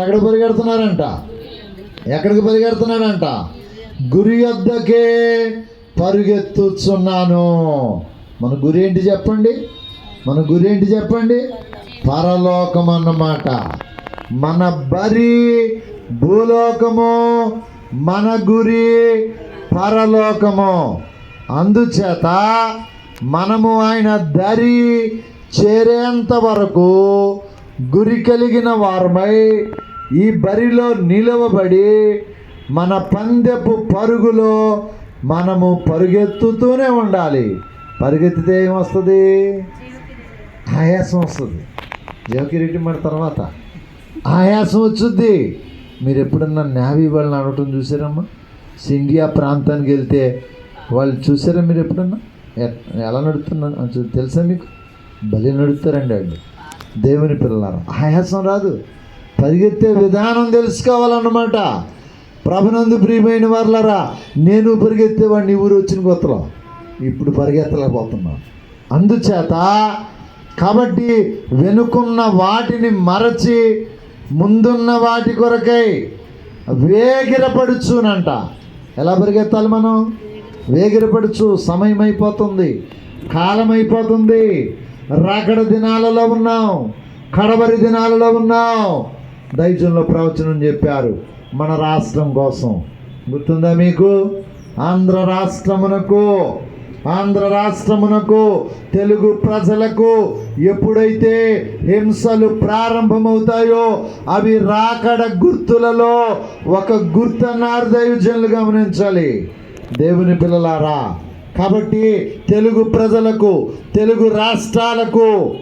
ఎక్కడ పరిగెడుతున్నారంట? ఎక్కడికి పరిగెడుతున్నాడంట గురి వద్దకే పరుగెత్తుచున్నాను. మన గురి ఏంటి చెప్పండి? మన గురి ఏంటి చెప్పండి? పరలోకం అన్నమాట. మన బరి భూలోకము మన గురి పరలోకము. అందుచేత మనము ఆయన దరి చేరేంత వరకు గురి కలిగిన వారమై ఈ బరిలో నిలవబడి మన పందెపు పరుగులో మనము పరుగెత్తుతూనే ఉండాలి. పరుగెత్తితే ఏమొస్తుంది? ఆయాసం వస్తుంది. జవకిరెడ్డి మన తర్వాత. ఆయాసం వచ్చుద్ది. మీరు ఎప్పుడన్నా నావీ వాళ్ళని అడగటం చూసారమ్మా? సిండియా ప్రాంతానికి వెళ్తే వాళ్ళు చూసారా మీరు ఎప్పుడన్నా? ఎలా నడుతున్నారు చూ- తెలుసా మీకు? బలి నడుతారండి వాళ్ళు. దేవుని పిల్లలారు ఆయాసం రాదు. పరిగెత్తే విధానం తెలుసుకోవాలన్నమాట. ప్రభునందు ప్రియమైన వాళ్ళరా నేను పరిగెత్తేవాడిని ఊరు వచ్చిన కొత్తలో. ఇప్పుడు పరిగెత్తలేకపోతున్నాను అందుచేత కాబట్టి వెనుకున్న వాటిని మరచి ముందున్న వాటి కొరకై వేగిరపడుచునంట. ఎలా పరిగెత్తాలి మనం? వేగిరపడుచు సమయం అయిపోతుంది కాలం అయిపోతుంది రాకడ దినాలలో ఉన్నాం కడవరి దినాలలో ఉన్నాం దైజంలో ప్రవచనం చెప్పారు మన రాష్ట్రం కోసం. గుర్తుందా మీకు? ఆంధ్ర రాష్ట్రమునకు ఆంధ్ర రాష్ట్రమునకు తెలుగు ప్రజలకు ఎప్పుడైతే హింసలు ప్రారంభమవుతాయో అవి రాకడ గుర్తులలో ఒక గుర్తన్నారు దైవజనులు గమనించాలి. దేవుని పిల్లలారా కాబట్టి తెలుగు ప్రజలకు తెలుగు రాష్ట్రాలకు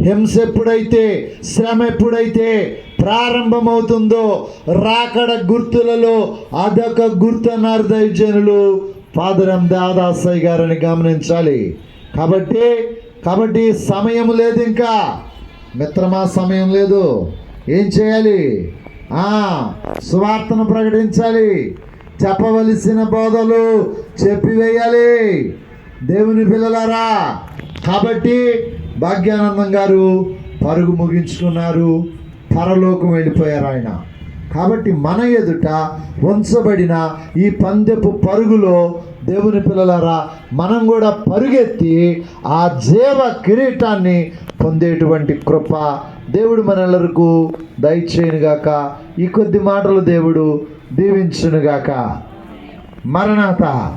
హింస ఎప్పుడైతే శ్రమ ఎప్పుడైతే ప్రారంభమవుతుందో రాకడ గుర్తులలో అదొక గుర్తన్నారు దైవజనులు. ఫాదర్ దాదాసాయి గారిని గారని గమనించాలి. కాబట్టి కాబట్టి సమయం లేదు ఇంకా. మిత్రమా సమయం లేదు. ఏం చేయాలి? ఆ సువార్తను ప్రకటించాలి. చెప్పవలసిన బోధలు చెప్పివేయాలి. దేవుని పిల్లలారా కాబట్టి భాగ్యానందం గారు పరుగు ముగించుకున్నారు. పరలోకం వెళ్ళిపోయారు ఆయన. కాబట్టి మన ఎదుట ఉంచబడిన ఈ పందెపు పరుగులో దేవుని పిల్లలారా మనం కూడా పరుగెత్తి ఆ జీవ కిరీటాన్ని పొందేటువంటి కృప దేవుడు మనెల్లరకు దయచేయునుగాక. ఈ కొద్ది మాటలు దేవుడు దీవించునుగాక. మరణాత